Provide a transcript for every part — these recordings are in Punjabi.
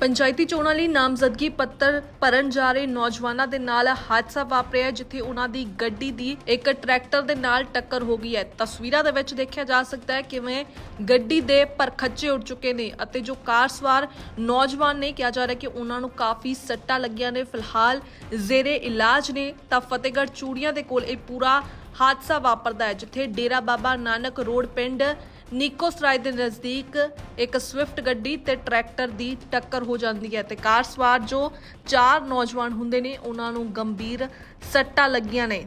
ਪੰਚਾਇਤੀ ਚੋਣਾਂ ਲਈ ਨਾਮਜ਼ਦਗੀ ਪੱਤਰ ਭਰਨ ਜਾ ਰਹੇ ਨੌਜਵਾਨਾਂ ਦੇ ਨਾਲ ਹਾਦਸਾ ਵਾਪਰਿਆ ਜਿੱਥੇ ਉਹਨਾਂ ਦੀ ਗੱਡੀ ਦੀ ਇੱਕ ਟਰੈਕਟਰ ਦੇ ਨਾਲ ਟੱਕਰ ਹੋ ਗਈ ਹੈ। ਤਸਵੀਰਾਂ ਦੇ ਵਿੱਚ ਦੇਖਿਆ ਜਾ ਸਕਦਾ ਹੈ ਕਿਵੇਂ ਗੱਡੀ ਦੇ ਪਰਖੱਚੇ ਉੱਡ ਚੁੱਕੇ ਨੇ ਅਤੇ ਜੋ ਕਾਰ ਸਵਾਰ ਨੌਜਵਾਨ ਨੇ, ਕਿਹਾ ਜਾ ਰਿਹਾ ਕਿ ਉਹਨਾਂ ਨੂੰ ਕਾਫੀ ਸੱਟਾਂ ਲੱਗੀਆਂ ਨੇ। ਫਿਲਹਾਲ ਜ਼ੇਰੇ ਇਲਾਜ ਨੇ ਤਾਂ ਫਤਿਹਗੜ੍ਹ ਚੂੜੀਆਂ ਦੇ ਕੋਲ ਇਹ ਪੂਰਾ ਹਾਦਸਾ ਵਾਪਰਦਾ ਹੈ, ਜਿੱਥੇ ਡੇਰਾ ਬਾਬਾ ਨਾਨਕ ਰੋਡ ਪਿੰਡ ਨਿਕੋਸਰਾਏ ਦੇ ਨਜ਼ਦੀਕ ਇੱਕ ਸਵਿਫਟ ਗੱਡੀ ਤੇ ਟਰੈਕਟਰ ਦੀ ਟੱਕਰ ਹੋ ਜਾਂਦੀ ਹੈ ਤੇ ਕਾਰ ਸਵਾਰ ਜੋ ਚਾਰ ਨੌਜਵਾਨ ਹੁੰਦੇ ਨੇ, ਉਹਨਾਂ ਨੂੰ ਗੰਭੀਰ ਸੱਟਾਂ ਲੱਗੀਆਂ ਨੇ।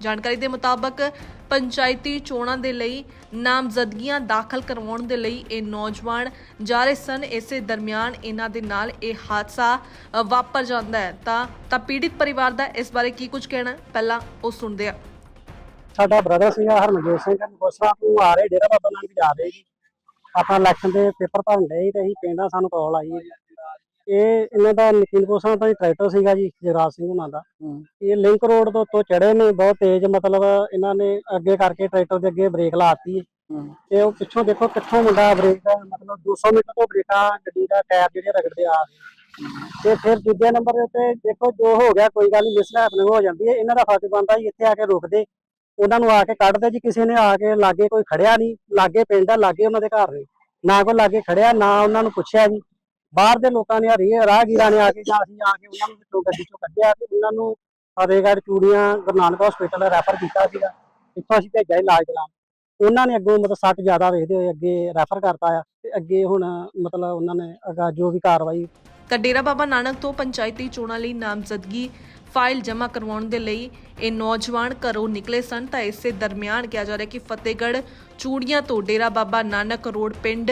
ਜਾਣਕਾਰੀ ਦੇ ਮੁਤਾਬਕ ਪੰਚਾਇਤੀ ਚੋਣਾਂ ਦੇ ਲਈ ਨਾਮਜ਼ਦਗੀਆਂ ਦਾਖਲ ਕਰਵਾਉਣ ਦੇ ਲਈ ਇਹ ਨੌਜਵਾਨ ਜਾ ਰਹੇ ਸਨ। ਇਸੇ ਦਰਮਿਆਨ ਇਹਨਾਂ ਦੇ ਨਾਲ ਇਹ ਹਾਦਸਾ ਵਾਪਰ ਜਾਂਦਾ ਹੈ। ਤਾਂ ਤਾਂ ਪੀੜਿਤ ਪਰਿਵਾਰ ਦਾ ਇਸ ਬਾਰੇ ਕੀ ਕੁਝ ਕਹਿਣਾ ਪਹਿਲਾਂ ਉਹ ਸੁਣਦੇ ਆ ਸਾਡਾ ਬ੍ਰਦਰ ਸੀਗਾ ਹਰਮਨਜੋਤ ਸਿੰਘ। ਗੋਸਰਾ ਤੋਂ ਆ ਰਹੇ ਡੇਰਾ ਬਾਬਾ ਨਾਨਕ ਜਾ ਰਹੇ ਜੀ। ਆਪਣਾ ਇਲੈਕਸ਼ਨ ਦੇ ਪੇਪਰ ਭਰਨ ਡਏ ਤੇ ਅਸੀਂ ਪਿੰਡਾਂ ਸਾਨੂੰ ਕਾਲ ਆਈ ਹੈ। ਇਹ ਇਹਨਾਂ ਦਾ ਨਕੀਨ ਕੋਸਾਂ ਦਾ ਟਰੈਕਟਰ ਸੀਗਾ ਜੀ ਜਗਰਾਜ ਸਿੰਘ ਉਹਨਾਂ ਦਾ। ਇਹ ਲਿੰਕ ਰੋਡ ਤੋਂ ਉੱਤੋਂ ਚੜੇ ਨੇ ਬਹੁਤ ਤੇਜ਼ ਮਤਲਬ ਇਹਨਾਂ ਨੇ ਅੱਗੇ ਕਰਕੇ ਟਰੈਕਟਰ ਦੇ ਅੱਗੇ ਬ੍ਰੇਕ ਲਾਤੀ ਤੇ ਉਹ ਪਿੱਛੋਂ ਦੇਖੋ ਕਿੱਥੋਂ ਮੁੰਡਾ ਬ੍ਰੇਕ ਮਤਲਬ 200 ਮੀਟਰ ਤੋਂ ਬ੍ਰੇਕਾਂ ਗੱਡੀ ਦਾ ਟਾਇਰ ਜਿਹੜੇ ਰਗੜਦੇ ਆ ਰਹੇ। ਤੇ ਫਿਰ ਦੂਜੇ ਨੰਬਰ ਦੇ ਉੱਤੇ ਦੇਖੋ ਜੋ ਹੋ ਗਿਆ ਕੋਈ ਗੱਲ ਨਹੀਂ ਮਿਸ ਹੈਪਨਿੰਗ ਹੋ ਜਾਂਦੀ ਹੈ। ਇਹਨਾਂ ਦਾ ਫਰਜ਼ ਬਣਦਾ ਜੀ ਇੱਥੇ ਆ ਕੇ ਰੁਕਦੇ। ਉਹਨਾਂ ਨੂੰ ਆ ਕੇ ਕੱਢਦੇ ਜੀ, ਕਿਸੇ ਨੇ ਆ ਕੇ ਲਾਗੇ ਕੋਈ ਖੜਿਆ ਨਹੀਂ, ਲਾਗੇ ਪਿੰਡ ਆ, ਲਾਗੇ ਉਹਨਾਂ ਦੇ ਘਰ ਨੇ। ਨਾ ਕੋਈ ਲਾਗੇ ਖੜਿਆ, ਨਾ ਉਹਨਾਂ ਨੂੰ ਪੁੱਛਿਆ ਜੀ। ਬਾਹਰ ਦੇ ਲੋਕਾਂ ਨੇ ਹਰੀ ਰਾਹਗੀਰਾਂ ਨੇ ਆ ਕੇ ਜਾਂ ਅਸੀਂ ਆ ਕੇ ਉਹਨਾਂ ਨੂੰ ਵਿੱਚੋਂ ਗੱਡੀ ਚੋਂ ਕੱਢਿਆ ਤੇ ਉਹਨਾਂ ਨੂੰ ਫਤਿਹਗੜ੍ਹ ਚੂੜੀਆਂ, ਗੁਰੂ ਨਾਨਕ ਹਸਪੀਟਲ ਰੈਫਰ ਕੀਤਾ ਸੀਗਾ। ਇੱਥੋਂ ਅਸੀਂ ਭੇਜਿਆ ਇਲਾਜ ਕਰਾਉਣ। ਉਹਨਾਂ ਨੇ ਅੱਗੋਂ ਮਤਲਬ ਸੱਟ ਜ਼ਿਆਦਾ ਵੇਖਦੇ ਹੋਏ ਅੱਗੇ ਰੈਫਰ ਕਰਤਾ ਆ ਤੇ ਅੱਗੇ ਹੁਣ ਮਤਲਬ ਉਹਨਾਂ ਨੇ ਅਗਾ ਜੋ ਵੀ ਕਾਰਵਾਈ ਤਾਂ ਡੇਰਾ ਬਾਬਾ ਨਾਨਕ ਤੋਂ ਪੰਚਾਇਤੀ ਚੋਣਾਂ ਲਈ ਨਾਮਜ਼ਦਗੀ ਫਾਈਲ ਜਮ੍ਹਾਂ ਕਰਵਾਉਣ ਦੇ ਲਈ ਇਹ ਨੌਜਵਾਨ ਘਰੋਂ ਨਿਕਲੇ ਸਨ, ਤਾਂ ਇਸੇ ਦਰਮਿਆਨ ਕਿਹਾ ਜਾ ਰਿਹਾ ਕਿ ਫਤਿਹਗੜ੍ਹ ਚੂੜੀਆਂ ਤੋਂ ਡੇਰਾ ਬਾਬਾ ਨਾਨਕ ਰੋਡ, ਪਿੰਡ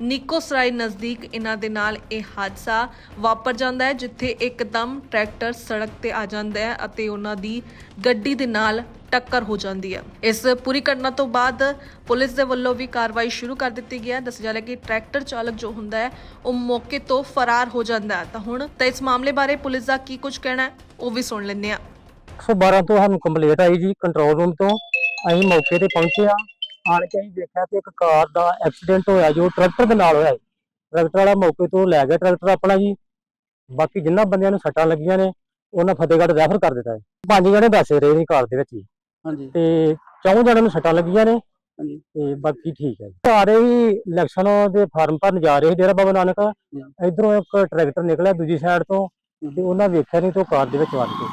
ਨਿੱਕੋ ਨਜ਼ਦੀਕ ਇਹਨਾਂ ਦੇ ਨਾਲ ਇਹ ਹਾਦਸਾ ਵਾਪਰ ਜਾਂਦਾ ਹੈ, ਜਿੱਥੇ ਇੱਕਦਮ ਟਰੈਕਟਰ ਸੜਕ ਤੇ ਆ ਜਾਂਦਾ ਹੈ ਅਤੇ ਉਹਨਾਂ ਦੀ ਗੱਡੀ ਦੇ ਨਾਲ ਟੱਕਰ ਹੋ ਜਾਂਦੀ ਹੈ। ਇਸ ਪੂਰੀ ਘਟਨਾ ਤੋਂ ਬਾਅਦ ਪੁਲਿਸ ਦੇ ਵੱਲੋਂ ਵੀ ਕਾਰਵਾਈ ਸ਼ੁਰੂ ਕਰ ਦਿੱਤੀ ਗਈ ਹੈ। ਦੱਸਿਆ ਜਾ ਰਿਹਾ ਕਿ ਟਰੈਕਟਰ ਚਾਲਕ ਜੋ ਹੁੰਦਾ ਹੈ, ਉਹ ਮੌਕੇ ਤੋਂ ਫਰਾਰ ਹੋ ਜਾਂਦਾ ਹੈ। ਤਾਂ ਹੁਣ ਤਾਂ ਇਸ ਮਾਮਲੇ ਬਾਰੇ ਪੁਲਿਸ ਦਾ ਕੀ ਕੁਝ ਕਹਿਣਾ ਹੈ, ਉਹ ਵੀ ਸੁਣ ਲੈਂਦੇ ਹਾਂ। 112 ਤੋਂ ਸਾਨੂੰ ਕੰਪਲੇਂਟ ਆਈ ਜੀ ਕੰਟਰੋਲ ਰੂਮ ਤੋਂ। ਅਸੀਂ ਮੌਕੇ ਤੇ ਪਹੁੰਚੇ ਆ ਆਣ ਕੇ ਅਸੀਂ ਦੇਖਿਆ ਕਿ ਇੱਕ ਕਾਰ ਦਾ ਐਕਸੀਡੈਂਟ ਹੋਇਆ ਜੋ ਟਰੈਕਟਰ ਦੇ ਨਾਲ ਹੋਇਆ। ਟਰੈਕਟਰ ਵਾਲਾ ਮੌਕੇ ਤੋਂ ਲੈ ਗਿਆ। ਟਰੈਕਟਰ ਆਪਣਾ ਜੀ ਬਾਕੀ ਜਿੰਨਾ ਬੰਦਿਆਂ ਨੂੰ ਸੱਟਾਂ ਲੱਗੀਆਂ ਨੇ ਉਹਨਾਂ ਫਤਿਹਗੜ੍ਹ ਰੈਫਰ ਕਰ ਦਿੱਤਾ ਹੈ ਪੰਜ ਜਣੇ ਦੱਸੇ ਰਹੇ ਨੇ ਕਾਰ ਦੇ ਵਿੱਚ ਜੀ। ਹਾਂਜੀ। ਤੇ ਚੌਂ ਜਣਿਆਂ ਨੂੰ ਸੱਟਾਂ ਲੱਗੀਆਂ ਨੇ। ਹਾਂਜੀ। ਤੇ ਬਾਕੀ ਠੀਕ ਹੈ ਰਹੇ ਹੀ ਇਲੈਕਸ਼ਨ ਦੇ ਫਾਰਮ ਭਰਨ ਜਾ ਰਹੇ ਡੇਰਾ ਬਾਬਾ ਨਾਨਕ। ਇਧਰੋਂ ਇੱਕ ਟਰੈਕਟਰ ਨਿਕਲਿਆ ਦੂਜੀ ਸਾਈਡ ਤੋਂ। ਤੇ ਉਹਨਾਂ ਵੇਖਿਆ ਨਹੀਂ ਤੋਂ ਕਾਰ ਦੇ ਵਿੱਚ ਵੱਜ ਗਿਆ